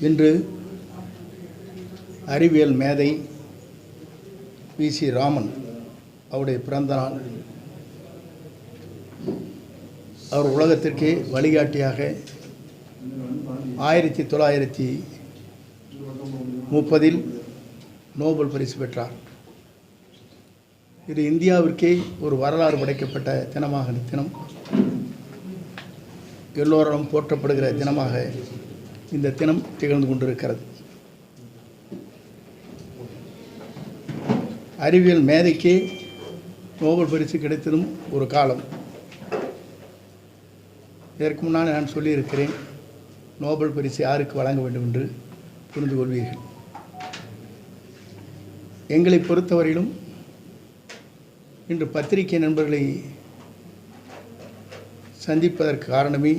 இன்று அறிவியல் மேதை வி சி ராமன் அவருடைய பிறந்த நாள். அவர் உலகத்திற்கே வழிகாட்டியாக ஆயிரத்தி தொள்ளாயிரத்தி முப்பதில் நோபல் பரிசு பெற்றார். இது இந்தியாவிற்கே ஒரு வரலாறு படைக்கப்பட்ட தினமாக தினம். எல்லோரும் போற்றப்படுகிற தினமாக இந்த தினம் திகழ்ந்து கொண்டிருக்கிறது. அறிவியல் மேதைக்கே நோபல் பரிசு கிடைத்ததும் ஒரு காலம். இதற்கு முன்னால் நான் சொல்லியிருக்கிறேன் நோபல் பரிசு யாருக்கு வழங்க வேண்டும் என்று புரிந்து கொள்வீர்கள். எங்களை பொறுத்தவரையிலும் இன்று பத்திரிகை நண்பர்களை சந்திப்பதற்கு காரணமே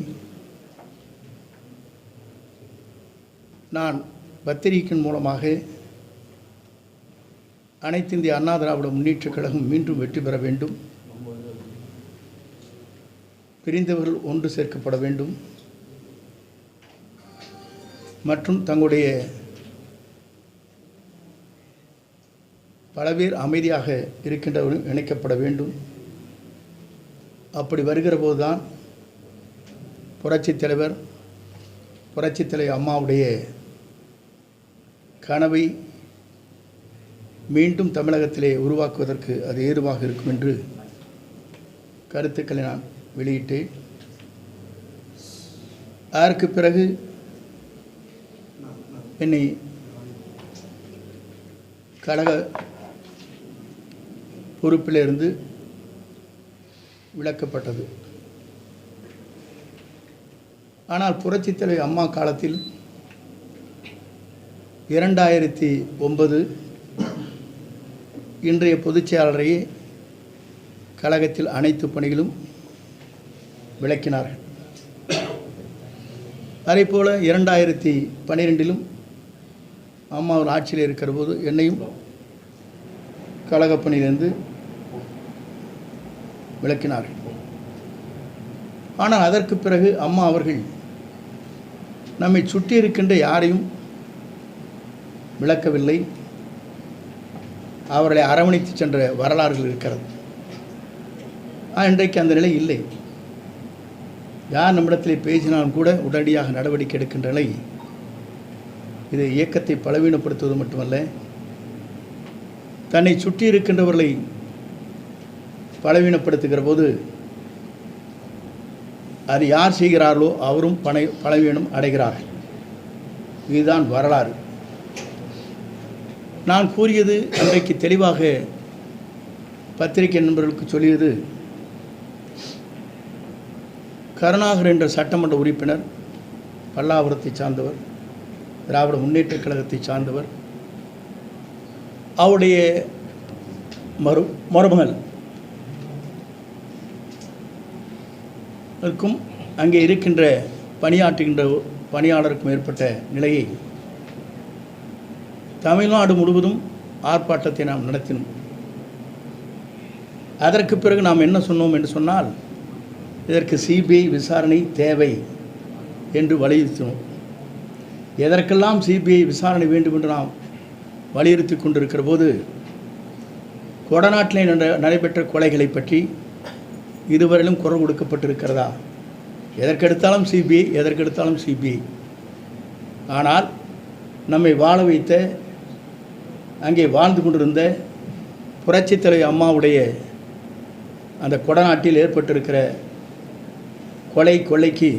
நான் பத்திரிகையின் மூலமாக அனைத்து இந்திய அண்ணா திராவிட முன்னேற்றக் கழகம் மீண்டும் வெற்றி பெற வேண்டும். பிரிந்தவர்கள் ஒன்று சேர்க்கப்பட வேண்டும். மற்றும் தங்களுடைய பல பேர் அமைதியாக இருக்கின்றவர்கள் இணைக்கப்பட வேண்டும். அப்படி வருகிற போதுதான் புரட்சித் தலைவர் புரட்சித் தலைவர் அம்மாவுடைய கனவை மீண்டும் தமிழகத்திலே உருவாக்குவதற்கு அது ஏதுவாக இருக்கும் என்று கருத்துக்களை நான் வெளியிட்டேன். அதற்கு பிறகு என்னை கழக பொறுப்பிலிருந்து விலக்கப்பட்டது. ஆனால் புரட்சித் தலைவர் அம்மா காலத்தில் இரண்டாயிரத்தி ஒன்பது இன்றைய பொதுச்செயலாளரையே கழகத்தில் அனைத்து பணிகளும் விளக்கினார்கள். அதேபோல் இரண்டாயிரத்தி பன்னிரெண்டிலும் அம்மா ஒரு ஆட்சியில் இருக்கிற போது என்னையும் கழகப் பணியிலிருந்து விளக்கினார்கள். ஆனால் அதற்கு பிறகு அம்மா அவர்கள் நம்மை சுற்றி இருக்கின்ற யாரையும் விளக்கவில்லை. அவர்களை அரவணைத்து சென்ற வரலாறுகள் இருக்கிறது. இன்றைக்கு அந்த நிலை இல்லை. யார் நம்மிடத்தில் பேசினாலும் கூட உடனடியாக நடவடிக்கை எடுக்கின்ற நிலை இது இயக்கத்தை பலவீனப்படுத்துவது மட்டுமல்ல தன்னை சுற்றி இருக்கின்றவர்களை பலவீனப்படுத்துகிற போது அது யார் செய்கிறார்களோ அவரும் பனை பலவீனம் அடைகிறார்கள். இதுதான் வரலாறு. நான் கூறியது அன்றைக்கு தெளிவாக பத்திரிகை நண்பர்களுக்கு சொல்லியது. கருணாகர் என்ற சட்டமன்ற உறுப்பினர் பல்லாவரத்தை சார்ந்தவர் திராவிட முன்னேற்றக் கழகத்தை சார்ந்தவர் அவருடைய மறு மருமகள் இருக்கும் அங்கே இருக்கின்ற பணியாற்றுகின்ற பணியாளருக்கும் ஏற்பட்ட நிலையை தமிழ்நாடு முழுவதும் ஆர்ப்பாட்டத்தை நாம் நடத்தினோம். அதற்கு பிறகு நாம் என்ன சொன்னோம் என்று சொன்னால் இதற்கு சிபிஐ விசாரணை தேவை என்று வலியுறுத்தினோம். எதற்கெல்லாம் சிபிஐ விசாரணை வேண்டும் என்று நாம் வலியுறுத்தி கொண்டிருக்கிற போது கொடநாட்டிலே நடைபெற்ற கொலைகளை பற்றி இதுவரையிலும் குரல் கொடுக்கப்பட்டிருக்கிறதா? எதற்கெடுத்தாலும் சிபிஐ எதற்கெடுத்தாலும் சிபிஐ. ஆனால் நம்மை வாழ வைத்த அங்கே வாழ்ந்து கொண்டிருந்த புரட்சித் தலைவர் அம்மாவுடைய அந்த கொடநாட்டில் ஏற்பட்டிருக்கிற கொலை கொலைக்கு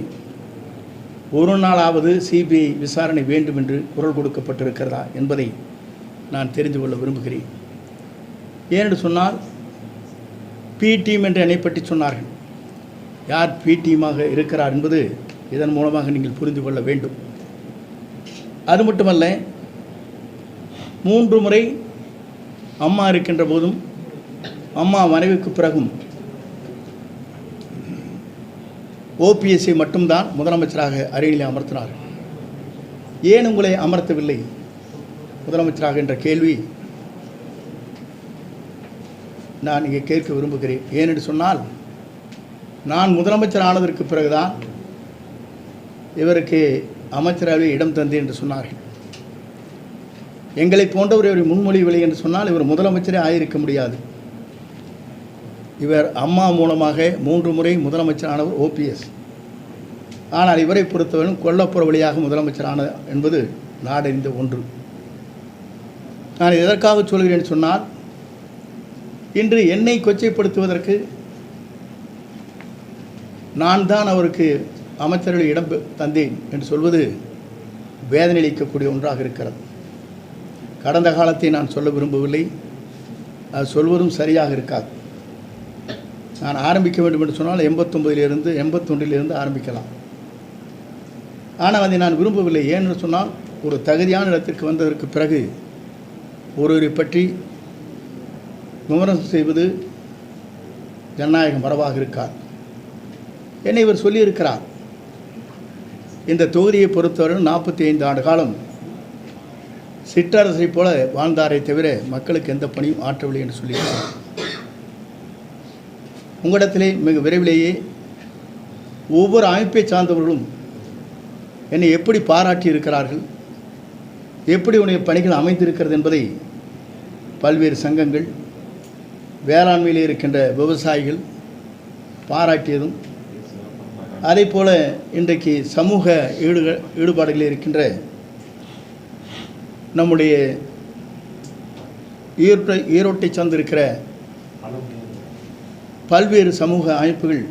ஒரு நாளாவது சிபிஐ விசாரணை வேண்டும் என்று குரல் கொடுக்கப்பட்டிருக்கிறதா என்பதை நான் தெரிந்து கொள்ள விரும்புகிறேன். ஏனென்று சொன்னால் பி டீம் என்று என்னை பற்றி சொன்னார்கள். யார் பி டீமாக இருக்கிறார் என்பது இதன் மூலமாக நீங்கள் புரிந்து கொள்ள வேண்டும். அது மட்டுமல்ல மூன்று முறை அம்மா இருக்கின்ற போதும் அம்மா மனைவிக்கு பிறகும் ஓபிஎஸ்ஐ மட்டும்தான் முதலமைச்சராக அருகில் அமர்த்தினார். ஏன் உங்களை அமர்த்தவில்லை? முதலமைச்சராக என்ற கேள்வி நான் இங்கே கேட்க விரும்புகிறேன். ஏனென்று சொன்னால் நான் முதலமைச்சர் ஆனதற்கு பிறகுதான் இவருக்கு அமைச்சரவை இடம் தந்தேன் என்று சொன்னார்கள். எங்களை போன்றவர் இவர் முன்மொழிவில்லை என்று சொன்னால் இவர் முதலமைச்சரே ஆயிருக்க முடியாது. இவர் அம்மா மூலமாக மூன்று முறை முதலமைச்சரானவர் ஓபிஎஸ் ஆனால் இவரை பொறுத்தவரையும் கொல்லப்புற வழியாக முதலமைச்சரான என்பது நாடறிந்த ஒன்று. நான் எதற்காக சொல்கிறேன் சொன்னால் இன்று என்னை கொச்சைப்படுத்துவதற்கு நான் தான் அவருக்கு அமைச்சர்கள் இடம் தந்தேன் என்று சொல்வது வேதனை அளிக்கக்கூடிய ஒன்றாக இருக்கிறது. கடந்த காலத்தை நான் சொல்ல விரும்பவில்லை. அது சொல்வதும் சரியாக இருக்காது. நான் ஆரம்பிக்க வேண்டும் என்று சொன்னால் எண்பத்தொம்பதிலிருந்து எண்பத்தொன்றிலிருந்து ஆரம்பிக்கலாம். ஆனால் அதை நான் விரும்பவில்லை. ஏன்னு சொன்னால் ஒரு தகுதியான இடத்திற்கு வந்ததற்கு பிறகு ஒருவரை பற்றி விமர்சனம் செய்வது ஜனநாயகம் மரபாக இருக்கார் என்னை இவர் சொல்லியிருக்கிறார். இந்த தொகுதியை பொறுத்தவரை நாற்பத்தி ஐந்து ஆண்டு காலம் சிற்றரசை போல வாழ்ந்தாரே தவிர மக்களுக்கு எந்த பணியும் ஆற்றவில்லை என்று சொல்லியிருக்கிறார். உங்களிடத்திலே மிக விரைவிலேயே ஒவ்வொரு அமைப்பை சார்ந்தவர்களும் என்னை எப்படி பாராட்டி இருக்கிறார்கள் எப்படி உடைய பணிகள் அமைந்திருக்கிறது என்பதை பல்வேறு சங்கங்கள் வேளாண்மையில் இருக்கின்ற விவசாயிகள் பாராட்டியதும் அதே போல் இன்றைக்கு சமூக ஈடுக ஈடுபாடுகளில் இருக்கின்ற நம்முடைய ஈரோட்டை ஈரோட்டை சார்ந்திருக்கிற பல்வேறு சமூக அமைப்புகள்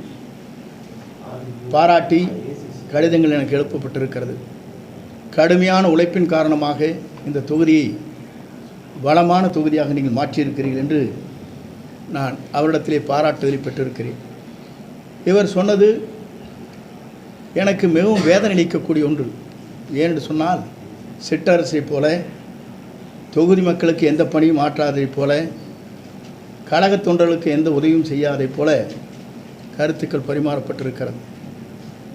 பாராட்டி கடிதங்கள் எனக்கு எழுப்பப்பட்டிருக்கிறது. கடுமையான உழைப்பின் காரணமாக இந்த தொகுதியை வளமான தொகுதியாக நீங்கள் மாற்றியிருக்கிறீர்கள் என்று நான் அவரிடத்திலே பாராட்டுதலை பெற்றிருக்கிறேன். இவர் சொன்னது எனக்கு மிகவும் வேதனை அளிக்கக்கூடிய ஒன்று. ஏனென்று சொன்னால் சிற்றரசை போல தொகுதி மக்களுக்கு எந்த பணியும் ஆற்றாதைப் போல கழகத் தொண்டர்களுக்கு எந்த உதவியும் செய்யாதைப் போல கருத்துக்கள் பரிமாறப்பட்டிருக்கிறது.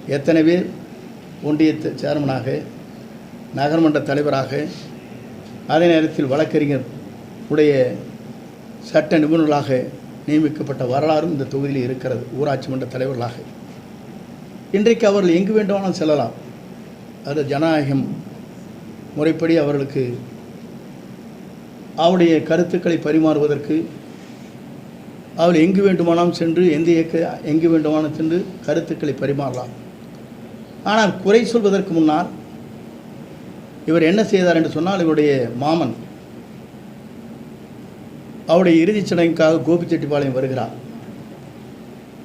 எத்தனை பேர் ஒன்றிய சேர்மனாக நகர்மன்ற தலைவராக அதே நேரத்தில் வழக்கறிஞர் உடைய சட்ட நிபுணர்களாக நியமிக்கப்பட்ட வரலாறும் இந்த தொகுதியில் இருக்கிறது ஊராட்சி மன்ற தலைவர்களாக. இன்றைக்கு அவர்கள் எங்கு வேண்டுமானாலும் செல்லலாம். அது ஜனநாயகம் முறைப்படி அவர்களுக்கு அவருடைய கருத்துக்களை பரிமாறுவதற்கு அவர் எங்கு வேண்டுமானாலும் சென்று எந்த இயக்க எங்கு வேண்டுமானாலும் சென்று கருத்துக்களை பரிமாறலாம். ஆனால் குறை சொல்வதற்கு முன்னால் இவர் என்ன செய்தார் என்று சொன்னால் இவருடைய மாமன் அவருடைய இறுதிச் சடங்குக்காக கோபிச்செட்டிப்பாளையம் வருகிறார்.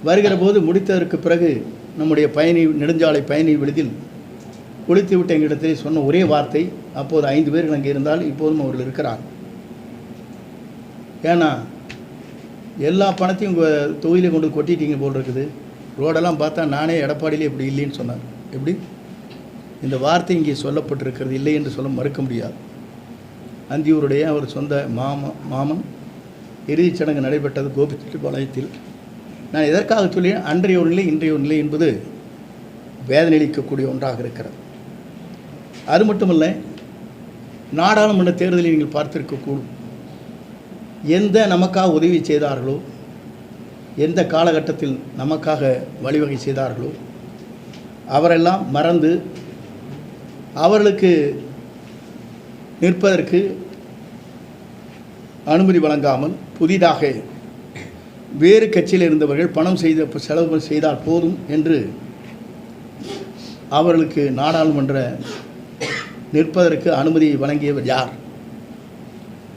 வருகிற போது முடித்ததற்கு பிறகு நம்முடைய பயணி நெடுஞ்சாலை பயணி விடுதில் குளித்து விட்ட எங்களிடத்தில் சொன்ன ஒரே வார்த்தை அப்போது ஐந்து பேர்கள் அங்கே இருந்தால் இப்போதும் அவர்கள் இருக்கிறார் ஏன்னா எல்லா பணத்தையும் உங்கள் தொகுதியில் கொண்டு கொட்டிட்டீங்க போல் இருக்குது. ரோடெல்லாம் பார்த்தா நானே எடப்பாடியிலே இப்படி இல்லைன்னு சொன்னார். எப்படி? இந்த வார்த்தை இங்கே சொல்லப்பட்டிருக்கிறது இல்லை என்று சொல்ல மறுக்க முடியாது. அந்தியூருடைய அவர் சொந்த மாம மாமன் இறுதிச் சடங்கு நடைபெற்றது கோபிச்செட்டிப்பாளையத்தில் நான் எதற்காக சொல்லி அன்றைய ஒரு நிலை இன்றைய ஒரு நிலை என்பது வேதனையளிக்கக்கூடிய ஒன்றாக இருக்கிறது. அது மட்டுமல்ல நாடாளுமன்ற தேர்தலை நீங்கள் பார்த்திருக்கக்கூடும். எந்த நமக்காக உதவி செய்தார்களோ எந்த காலகட்டத்தில் நமக்காக வழிவகை செய்தார்களோ அவரெல்லாம் மறந்து அவர்களுக்கு நிற்பதற்கு அனுமதி வழங்காமல் புதிதாக வேறு கட்சியில் இருந்தவர்கள் பணம் செய்த செலவு செய்தால் போதும் என்று அவர்களுக்கு நாடாளுமன்ற நிற்பதற்கு அனுமதி வழங்கியவர் யார்?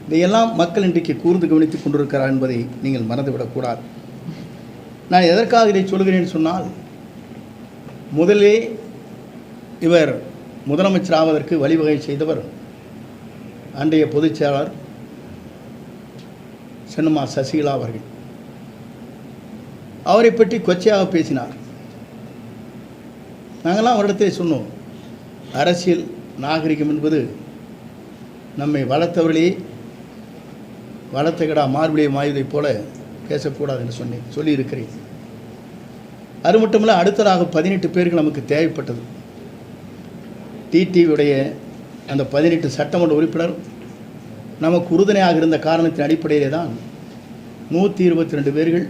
இதையெல்லாம் மக்கள் இன்றைக்கு கூர்ந்து கவனித்துக் கொண்டிருக்கிறார் என்பதை நீங்கள் மறந்துவிடக்கூடாது. நான் எதற்காக இதை சொல்கிறேன் சொன்னால் முதலே இவர் முதலமைச்சர் ஆவதற்கு வழிவகை செய்தவர் அன்றைய பொதுச் செயலாளர் சென்னம்மா சசிகலா அவர்கள். அவரை பற்றி கொச்சையாக பேசினார். நாங்களாம் அவரிடத்தில் சொன்னோம் அரசியல் நாகரிகம் என்பது நம்மை வளர்த்தவர்களே வளர்த்தகடா கடா மார்பிளியை போல பேசக்கூடாது என்று சொன்னேன் சொல்லியிருக்கிறேன். அது மட்டுமல்ல அடுத்ததாக பதினெட்டு பேருக்கு நமக்கு தேவைப்பட்டது. டிடிவியுடைய அந்த பதினெட்டு சட்டமன்ற உறுப்பினர் நமக்கு உறுதுணையாக இருந்த காரணத்தின் அடிப்படையிலே தான் நூற்றி இருபத்தி ரெண்டு பேர்கள்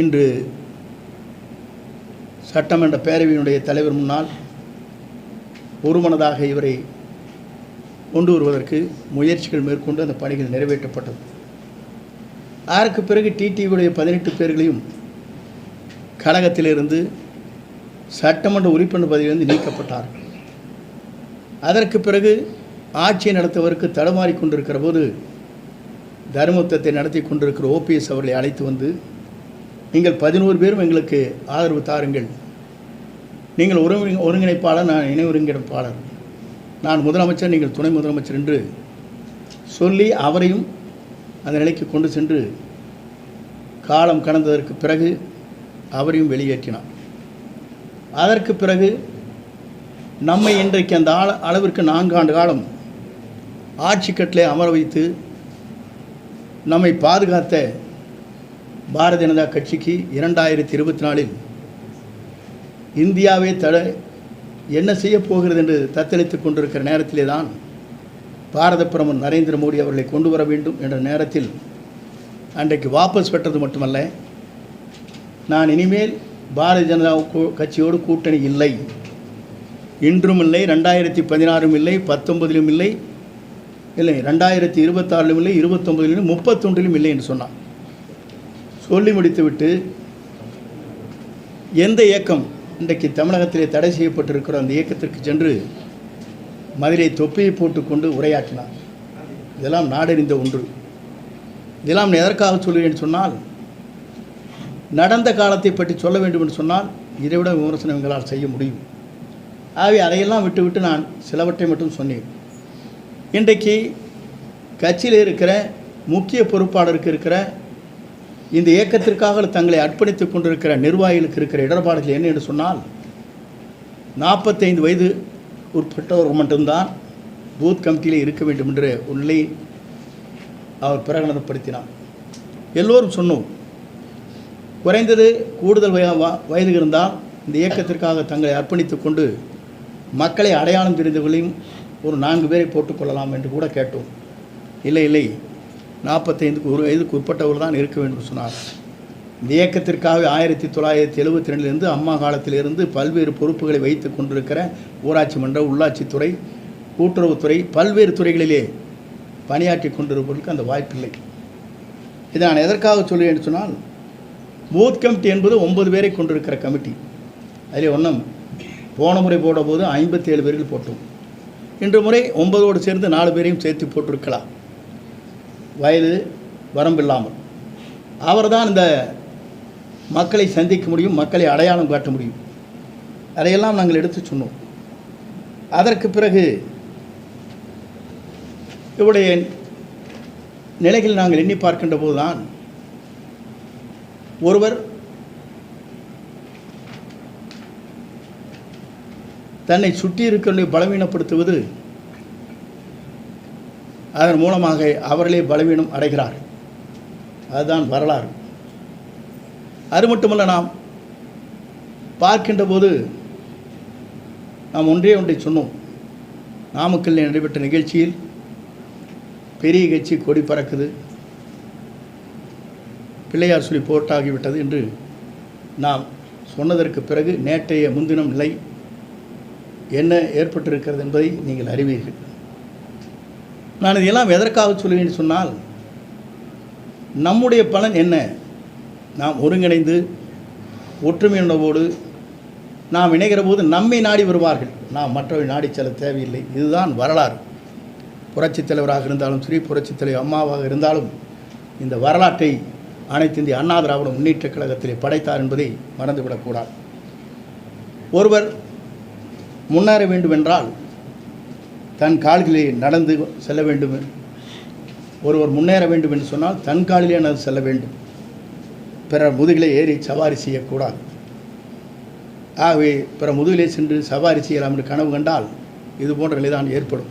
இன்று சட்டமன்ற பேரவையினுடைய தலைவர் முன்னால் ஒருமனதாக இவரை கொண்டு வருவதற்கு முயற்சிகள் மேற்கொண்டு அந்த பணிகள் நிறைவேற்றப்பட்டது. அதற்கு பிறகு டிடிவியுடைய பதினெட்டு பேர்களையும் கழகத்திலிருந்து சட்டமன்ற உறுப்பினர் பதவியிலிருந்து நீக்கப்பட்டார்கள். அதற்கு பிறகு ஆட்சியை நடத்துவதற்கு தடுமாறி கொண்டிருக்கிற போது தர்மத்தத்தை நடத்தி கொண்டிருக்கிற ஓபிஎஸ் அவர்களை அழைத்து வந்து நீங்கள் பதினோரு பேரும் எங்களுக்கு ஆதரவு தாருங்கள். நீங்கள் ஒருங்கிணைப்பாளர் நான் இணை ஒருங்கிணைப்பாளர். நான் முதலமைச்சர் நீங்கள் துணை முதலமைச்சர் என்று சொல்லி அவரையும் அந்த நிலைக்கு கொண்டு சென்று காலம் கடந்ததற்கு பிறகு அவரையும் வெளியேற்றினார். அதற்கு பிறகு நம்மை இன்றைக்கு அந்த ஆள அளவிற்கு நான்கு ஆண்டு காலம் ஆட்சி கட்டிலே அமர வைத்து நம்மை பாதுகாத்த பாரதிய ஜனதா கட்சிக்கு இரண்டாயிரத்தி இருபத்தி நாலில் இந்தியாவே தட என்ன செய்ய போகிறது என்று தத்தளித்துக் கொண்டிருக்கிற நேரத்திலே தான் பாரத பிரமன் நரேந்திர மோடி அவர்களை கொண்டு வர வேண்டும் என்ற நேரத்தில் அன்றைக்கு வாபஸ் பெற்றது மட்டுமல்ல நான் இனிமேல் பாரதிய ஜனதா கட்சியோடு கூட்டணி இல்லை. இன்றும் இல்லை ரெண்டாயிரத்தி பதினாறும் இல்லை பத்தொன்பதிலும் இல்லை இல்லை ரெண்டாயிரத்தி இருபத்தாறிலும் இல்லை இருபத்தொம்பதிலும் முப்பத்தொன்றிலும் இல்லை என்று சொன்னான் சொல்லி முடித்துவிட்டு எந்த இயக்கம் இன்றைக்கு தமிழகத்திலே தடை செய்யப்பட்டிருக்கிற அந்த இயக்கத்திற்கு சென்று மதுரை தொப்பியை போட்டுக்கொண்டு உரையாற்றினார். இதெல்லாம் நாடறிந்த ஒன்று. இதெல்லாம் எதற்காக சொல்கிறேன் சொன்னால் நடந்த காலத்தை பற்றி சொல்ல வேண்டும் என்று சொன்னால் இதைவிட விமர்சனம் எங்களால் செய்ய முடியும். ஆகவே அதையெல்லாம் விட்டுவிட்டு நான் சிலவற்றை மட்டும் சொன்னேன். இன்றைக்கு கட்சியில் இருக்கிற முக்கிய பொறுப்பாளருக்கு இருக்கிற இந்த இயக்கத்திற்காக தங்களை அர்ப்பணித்துக் கொண்டிருக்கிற நிர்வாகிகளுக்கு இருக்கிற இடர்பாடுகள் என்ன என்று சொன்னால் நாற்பத்தைந்து வயது உட்பட்டவர் மட்டும்தான் பூத் கமிட்டியில் இருக்க வேண்டும் என்ற ஒரு நிலையை அவர் பிரகடனப்படுத்தினார். எல்லோரும் சொன்னோம் குறைந்தது கூடுதல் வய வயது இருந்தால் இந்த இயக்கத்திற்காக தங்களை அர்ப்பணித்துக் கொண்டு மக்களை அடையாளம் தெரிந்தவர்களையும் ஒரு நான்கு பேரை போட்டுக்கொள்ளலாம் என்று கூட கேட்டோம். இல்லை இல்லை நாற்பத்தைந்துக்கு ஒரு வயதுக்கு உட்பட்டவர் தான் இருக்க வேண்டும் சொன்னார். இந்த இயக்கத்திற்காக ஆயிரத்தி தொள்ளாயிரத்தி எழுபத்தி ரெண்டிலிருந்து அம்மா காலத்திலிருந்து பல்வேறு பொறுப்புகளை வைத்து கொண்டிருக்கிற ஊராட்சி மன்ற உள்ளாட்சித்துறை கூட்டுறவுத்துறை பல்வேறு துறைகளிலே பணியாற்றி கொண்டிருப்பவர்களுக்கு அந்த வாய்ப்பில்லை. இதை நான் எதற்காக சொல்கிறேன் சொன்னால் பூத் கமிட்டி என்பது ஒன்பது பேரை கொண்டிருக்கிற கமிட்டி அதிலே ஒன்றும் போன முறை போடும்போது ஐம்பத்தி ஏழு பேர்கள் போட்டோம். இன்று முறை ஒன்பதோடு சேர்ந்து நாலு பேரையும் சேர்த்து போட்டிருக்கலாம். வயது வரம்பில்லாமல் அவர்தான் இந்த மக்களை சந்திக்க முடியும் மக்களை அடையாளம் காட்ட முடியும். அதையெல்லாம் நாங்கள் எடுத்து சொன்னோம். அதற்கு பிறகு இவருடைய நிலைகள் நாங்கள் எண்ணி பார்க்கின்ற போதுதான் ஒருவர் தன்னை சுற்றி இருக்கிறவர்களை பலவீனப்படுத்துவது அதன் மூலமாக அவர்களே பலவீனம் அடைகிறார் அதுதான் வரலாறு. அது மட்டுமல்ல நாம் பார்க்கின்ற போது நாம் ஒன்றே ஒன்றை சொன்னோம். நாமக்கல்லில் நடைபெற்ற நிகழ்ச்சியில் பெரிய கட்சி கொடி பறக்குது. பிள்ளையார் சொல்லி போட்டாகிவிட்டது என்று நாம் சொன்னதற்கு பிறகு நேற்றைய முன்தினம் நிலை என்ன ஏற்பட்டிருக்கிறது என்பதை நீங்கள் அறிவீர்கள். நான் இதையெல்லாம் எதற்காக சொல்லுவேன் சொன்னால் நம்முடைய பலன் என்ன? நாம் ஒருங்கிணைந்து ஒற்றுமையுணர்வோடு நாம் இணைகிற போது நம்மை நாடி வருவார்கள். நாம் மற்றவை நாடி செல்ல தேவையில்லை. இதுதான் வரலாறு. புரட்சித் தலைவராக இருந்தாலும் சரி புரட்சித் தலைவர் அம்மாவாக இருந்தாலும் இந்த வரலாற்றை அனைத்து இந்திய அண்ணா திராவிட முன்னேற்றக் கழகத்திலே படைத்தார் என்பதை மறந்துவிடக்கூடாது ஒருவர் முன்னேற வேண்டுமென்றால் தன் கால்களிலே நடந்து செல்ல வேண்டும். ஒருவர் முன்னேற வேண்டும் என்று சொன்னால் தன் காலிலே நடந்து செல்ல வேண்டும். பிறர் முதுகிலே ஏறி சவாரி செய்யக்கூடாது. ஆகவே பிற முதுகிலே சென்று சவாரி செய்யலாம் என்று கனவு கண்டால் இது போன்ற நிலைதான் ஏற்படும்.